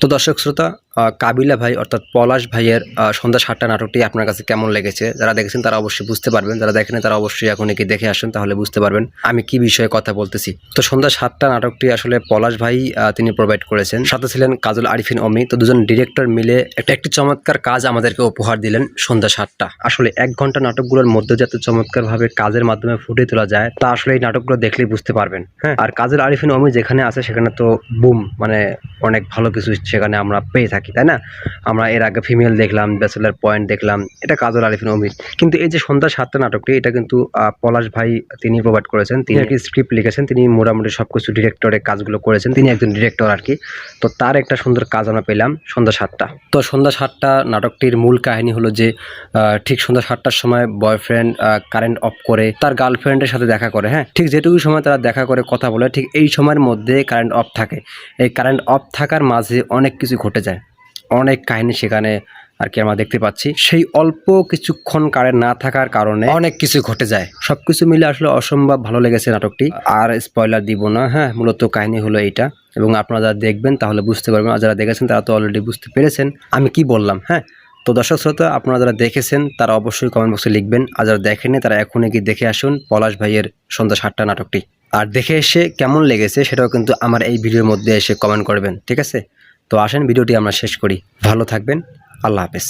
তো দর্শক শ্রোতা কাবিলা ভাই অর্থাৎ পলাশ ভাইয়ের সন্ধ্যা সাতটা নাটকটি আপনার কাছে কেমন লেগেছে? যারা দেখেছেন তারা অবশ্যই বুঝতে পারবেন, যারা দেখেন তারা অবশ্যই এখন একে দেখে আসেন, তাহলে বুঝতে পারবেন আমি কি বিষয়ে কথা বলতেছি। তো সন্ধ্যা সাতটা নাটকটি আসলে পলাশ ভাই তিনি প্রোভাইড করেছেন। সাথে ছিলেন কাজল আরিফিন অমি। তো দুজন ডিরেক্টর মিলে একটা, একটি চমৎকার কাজ আমাদেরকে উপহার দিলেন সন্ধ্যা সাতটা। আসলে এক ঘণ্টা নাটকগুলোর মধ্যে যাতে চমৎকারভাবে কাজের মাধ্যমে ফুটে তোলা যায়, তা আসলে এই নাটকগুলো দেখলেই বুঝতে পারবেন। হ্যাঁ আর কাজল আরিফিন অমি যেখানে আছে সেখানে তো বুম মানে অনেক ভালো কিছু সেখানে আমরা পেয়ে থাকি। তাই না? আমরা এর আগে ফিমেল দেখলাম ব্যাচেলার পয়েন্ট দেখলাম এটা কাজল আরিফিন অমির কিন্তু এই যে সন্ধ্যা সাতটা নাটকটি এটা কিন্তু পলাশ ভাই তিনি প্রোভাইড করেছেন তিনি একটি স্ক্রিপ্ট লিখেছেন তিনি মোটামুটি সব কিছু ডিরেক্টরের কাজগুলো করেছেন তিনি একজন ডিরেক্টর আর কি তো তার একটা সুন্দর কাজ আমরা পেলাম সন্ধ্যা সাতটা। তো সন্ধ্যা সাতটা নাটকটির মূল কাহিনী হলো যে ঠিক সন্ধ্যা সাতটার সময় বয়ফ্রেন্ড কারেন্ট অফ করে তার গার্লফ্রেন্ডের সাথে দেখা করে হ্যাঁ? ঠিক যেটুকু সময় তারা দেখা করে কথা বলে ঠিক এই সময়ের মধ্যে কারেন্ট অফ থাকে। এই কারেন্ট অফ থাকার মাঝে অনেক কিছু ঘটে যায়। অনেক কাহিনী সেখানে আর কি আমরা দেখতে পাচ্ছি। সেই অল্প কিছুক্ষণ কারেন্ট না থাকার কারণে অনেক কিছু ঘটে যায়। সবকিছু মিলে আসলে অসম্ভব ভালো লেগেছে নাটকটি। আর স্পয়লার দিব না হ্যাঁ মূলত কাহিনী হলো এইটা। এবং আপনারা যারা দেখবেন তাহলে বুঝতে পারবেন, আর যারা দেখেছেন তারা তো অলরেডি বুঝতে পেরেছেন আমি কি বললাম হ্যাঁ? তো দর্শক শ্রোতা, আপনারা যারা দেখেছেন তারা অবশ্যই কমেন্ট বক্সে লিখবেন। আর যারা দেখেননি তারা এখনই কি দেখে আসুন পলাশ ভাইয়ের সন্ধ্যা সাতটা নাটকটি। আর দেখে এসে কেমন লেগেছে সেটাও কিন্তু আমার এই ভিডিওর মধ্যে এসে কমেন্ট করবেন, ঠিক আছে? তো আসেন ভিডিওটি আমরা শেষ করি। ভালো থাকবেন আল্লাহ হাফেজ।